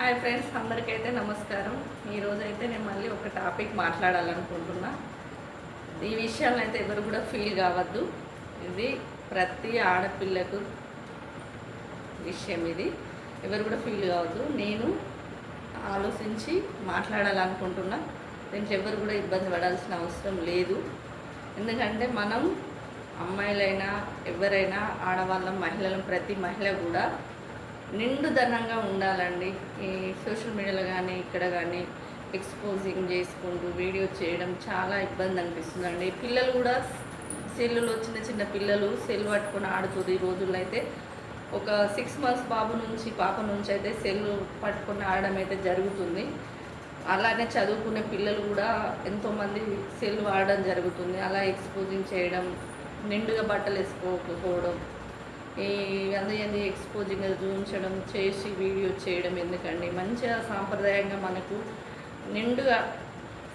Hi friends అందరికైతే నమస్కారం. ఈరోజు అయితే నేను మళ్ళీ ఒక టాపిక్ మాట్లాడాలనుకుంటున్నా. ఈ విషయాలను అయితే ఎవరు కూడా ఫీల్ కావద్దు. ఇది ప్రతి ఆడపిల్లకు విషయం ఇది. ఎవరు కూడా ఫీల్ కావద్దు. నేను ఆలోచించి మాట్లాడాలనుకుంటున్నా. దీనికి ఎవరు కూడా ఇబ్బంది పడాల్సిన అవసరం లేదు. ఎందుకంటే మనం అమ్మాయిలైనా ఎవరైనా ఆడవాళ్ళం మహిళలం ప్రతి మహిళ కూడా నిండుదనంగా ఉండాలండి. ఈ సోషల్ మీడియాలో కానీ ఇక్కడ కానీ ఎక్స్పోజింగ్ చేసుకుంటూ వీడియో చేయడం చాలా ఇబ్బంది అనిపిస్తుందండి. పిల్లలు కూడా సెల్లులో చిన్న చిన్న పిల్లలు సెల్ పట్టుకొని ఆడుతుంది ఈ రోజుల్లో అయితే ఒక సిక్స్ మంత్స్ బాబు నుంచి పాప నుంచి అయితే సెల్లు పట్టుకొని ఆడడం అయితే జరుగుతుంది. అలానే చదువుకునే పిల్లలు కూడా ఎంతోమంది సెల్ వాడడం జరుగుతుంది. అలా ఎక్స్పోజింగ్ చేయడం నిండుగా బట్టలు వేసుకోకపోవడం ఈ అందరి ఎక్స్పోజింగ్ చూపించడం చేసి వీడియో చేయడం ఎందుకండి? మంచిగా సాంప్రదాయంగా మనకు నిండుగా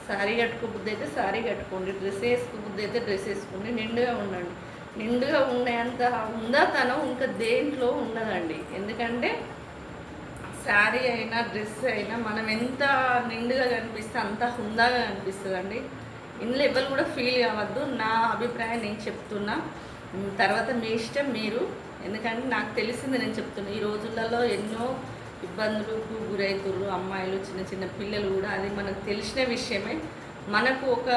శారీ కట్టుకోబుద్ది అయితే శారీ కట్టుకోండి డ్రెస్ వేసుకోబుద్ది అయితే డ్రెస్ వేసుకోండి నిండుగా ఉండండి. నిండుగా ఉండేంత ఉందాతనం ఇంకా దేంట్లో ఉండదండి. ఎందుకంటే శారీ అయినా డ్రెస్ అయినా మనం ఎంత నిండుగా కనిపిస్తే అంత హుందాగా కనిపిస్తుందండి. అండి ఇందులో ఎవరు కూడా ఫీల్ కావద్దు. నా అభిప్రాయం నేను చెప్తున్నా. తర్వాత మీ ఇష్టం మీరు. ఎందుకంటే నాకు తెలిసింది నేను చెప్తున్నా ఈ రోజులలో ఎన్నో ఇబ్బందులకు గురైతులు అమ్మాయిలు చిన్న చిన్న పిల్లలు కూడా. అది మనకు తెలిసిన విషయమే. మనకు ఒక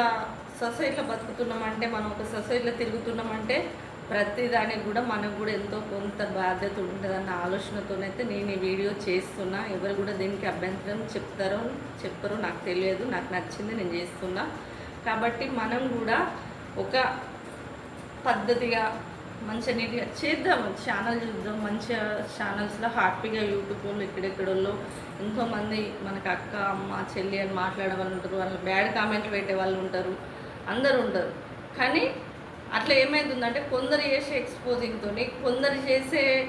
సొసైటీలో బతుకుతున్నామంటే మనం ఒక సొసైటీలో తిరుగుతున్నామంటే ప్రతిదానికి కూడా మనకు కూడా ఎంతో కొంత బాధ్యత ఉంటుందన్న ఆలోచనతోనైతే నేను ఈ వీడియో చేస్తున్నా. ఎవరు కూడా దీనికి అభ్యంతరం చెప్తారో చెప్పరో నాకు తెలియదు. నాకు నచ్చింది నేను చేస్తున్నా. కాబట్టి మనం కూడా ఒక పద్ధతిగా మంచిగా నీట్గా చేద్దాం ఛానల్ చూద్దాం. మంచిగా ఛానల్స్లో హ్యాపీగా యూట్యూబ్ వాళ్ళు ఎక్కడెక్కడోళ్ళు ఎంతోమంది మనకు అక్క అమ్మ చెల్లి అని మాట్లాడే వాళ్ళు ఉంటారు. వాళ్ళు బ్యాడ్ కామెంట్లు పెట్టే వాళ్ళు ఉంటారు. అందరు ఉంటారు. కానీ అట్లా ఏమైతుందంటే కొందరు చేసే ఎక్స్పోజింగ్తో కొందరు చేసే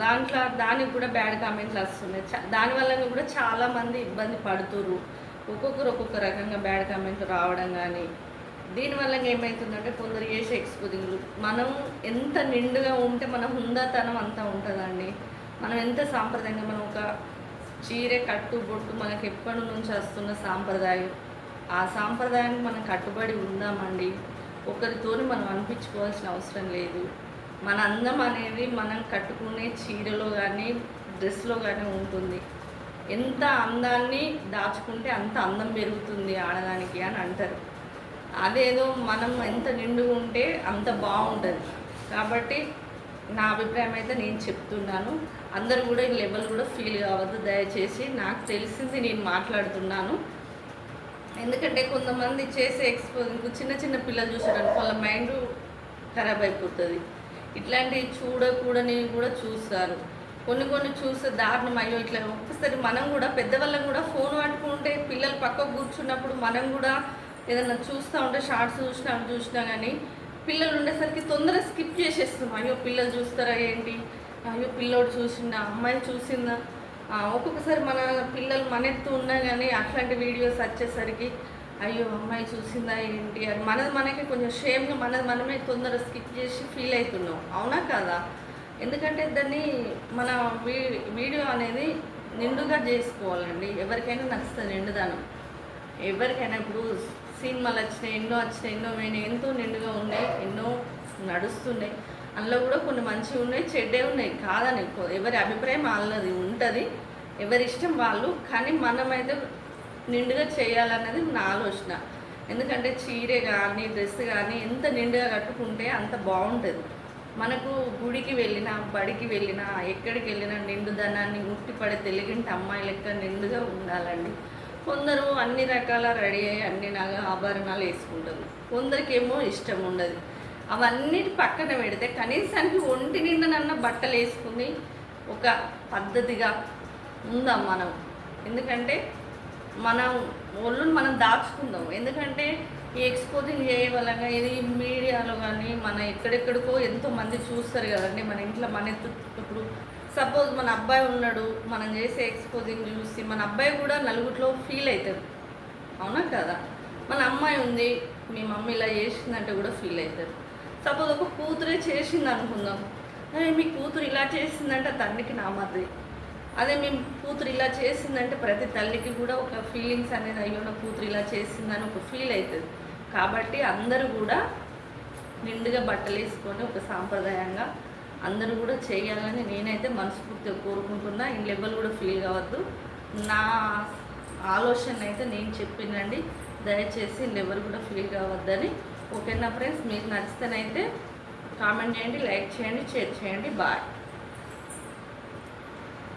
దాంట్లో దానికి కూడా బ్యాడ్ కామెంట్లు వస్తున్నాయి. చ- దానివల్ల కూడా చాలామంది ఇబ్బంది పడుతుర్రు. ఒక్కొక్కరు ఒక్కొక్క రకంగా బ్యాడ్ కామెంట్లు రావడం కానీ దీనివల్ల ఏమవుతుందంటే కొందరు చేసే ఎక్స్పోజింగ్లు. మనం ఎంత నిండుగా ఉంటే మన హుందాతనం అంతా ఉంటుందండి. మనం ఎంత సాంప్రదాయంగా మనం ఒక చీరే కట్టు బొట్టు మనకి ఎప్పటి నుంచి వస్తున్న సాంప్రదాయం. ఆ సాంప్రదాయానికి మనం కట్టుబడి ఉందామండి. ఒకరితోని మనం అనిపించుకోవాల్సిన అవసరం లేదు. మన అందం అనేది మనం కట్టుకునే చీరలో కానీ డ్రెస్లో కానీ ఉంటుంది. ఎంత అందాన్ని దాచుకుంటే అంత అందం పెరుగుతుంది ఆడదానికి అని అంటారు. అదేదో మనం ఎంత నిండుగా ఉంటే అంత బాగుంటుంది. కాబట్టి నా అభిప్రాయం అయితే నేను చెప్తున్నాను. అందరూ కూడా ఈ లెవెల్ కూడా ఫీల్ కావద్దు దయచేసి. నాకు తెలిసింది నేను మాట్లాడుతున్నాను. ఎందుకంటే కొంతమంది చేసే ఎక్స్పో చిన్న చిన్న పిల్లలు చూసారనుకో వాళ్ళ మైండ్ ఖరాబ్ అయిపోతుంది. ఇట్లాంటివి చూడకూడని కూడా చూస్తారు. కొన్ని కొన్ని చూస్తే దారుణం అయ్యో ఇట్లా ఒక్కసారి మనం కూడా పెద్దవాళ్ళం కూడా ఫోన్ పట్టుకుంటే పిల్లలు పక్కకు కూర్చున్నప్పుడు మనం కూడా ఏదైనా చూస్తూ ఉంటే షార్ట్స్ చూసినా అవి చూసినా కానీ పిల్లలు ఉండేసరికి తొందరగా స్కిప్ చేసేస్తున్నాం అయ్యో పిల్లలు చూస్తారా ఏంటి? అయ్యో పిల్లోడు చూసిందా అమ్మాయి చూసిందా? ఒక్కొక్కసారి మన పిల్లలు మన ఎత్తు ఉన్నా కానీ అట్లాంటి వీడియోస్ వచ్చేసరికి అయ్యో అమ్మాయి చూసిందా ఏంటి? అని మనది మనకి కొంచెం షేమ్గా మనది మనమే తొందరగా స్కిప్ చేసి ఫీల్ అవుతున్నాం. అవునా కదా? ఎందుకంటే దాన్ని మన వీ వీడియో అనేది నిండుగా చేసుకోవాలండి. ఎవరికైనా నచ్చుతుంది నిండుదనం. ఎవరికైనా ఇప్పుడు సినిమాలు వచ్చినాయి ఎన్నో వచ్చినాయి ఎన్నో పోయినాయి ఎంతో నిండుగా ఉన్నాయి ఎన్నో నడుస్తున్నాయి. అందులో కూడా కొన్ని మంచివి ఉన్నాయి చెడ్డే ఉన్నాయి కాదని ఎవరి అభిప్రాయం వాళ్ళది ఉంటుంది. ఎవరి ఇష్టం వాళ్ళు కానీ మనమైతే నిండుగా చేయాలన్నది నా ఆలోచన. ఎందుకంటే చీరే కానీ డ్రెస్ కానీ ఎంత నిండుగా కట్టుకుంటే అంత బాగుంటుంది. మనకు గుడికి వెళ్ళినా బడికి వెళ్ళినా ఎక్కడికి వెళ్ళినా నిండుదనాన్ని ముట్టిపడే తెలిగింటి అమ్మాయి లెక్క నిండుగా ఉండాలండి? కొందరు అన్ని రకాల రెడీ అయ్యి అన్ని నాగా ఆభరణాలు వేసుకుంటారు. కొందరికేమో ఇష్టం ఉండదు. అవన్నిటి పక్కన పెడితే కనీసానికి ఒంటి నిండనన్న బట్టలు వేసుకుని ఒక పద్ధతిగా ఉందాం మనం. ఎందుకంటే మనం ఒళ్ళుని మనం దాచుకుందాం. ఎందుకంటే ఈ ఎక్స్పోజింగ్ చేయవలగా ఇది మీడియాలో కానీ మన ఎక్కడెక్కడికో ఎంతోమంది చూస్తారు కదండి. మన ఇంట్లో మన ఎత్తు- ఇప్పుడు సపోజ్ మన అబ్బాయి ఉన్నాడు మనం చేసే ఎక్స్పోజింగ్ చూసి మన అబ్బాయి కూడా నలుగురిలో ఫీల్ అవుతాడు. అవునా కదా? మన అమ్మాయి ఉంది మీ మమ్మీ ఇలా చేసిందంటే కూడా ఫీల్ అవుతారు సపోజ్ ఒక కూతురే చేసింది అనుకుందాం. "అరే, మీ కూతురు ఇలా చేసిందంటే తండ్రికి నా మరిది అదే మేము కూతురు ఇలా చేసిందంటే ప్రతి తల్లికి కూడా ఒక ఫీలింగ్స్ అనేది అయ్యో నా కూతురు ఇలా చేసిందని ఒక ఫీల్ అవుతుంది. కాబట్టి అందరూ కూడా నిండుగా బట్టలు వేసుకొని ఒక సాంప్రదాయంగా అందరూ కూడా చేయాలని నేనైతే మనస్ఫూర్తిగా కోరుకుంటున్నా. ఈ లెవెల్ కూడా ఫీల్ కావద్దు. నా ఆలోచన అయితే నేను చెప్పినండి. దయచేసి లెవెల్ కూడా ఫీల్ కావద్దని. ఓకేనా ఫ్రెండ్స్ మీకు నచ్చితేనైతే కామెంట్ చేయండి లైక్ చేయండి షేర్ చేయండి. బాయ్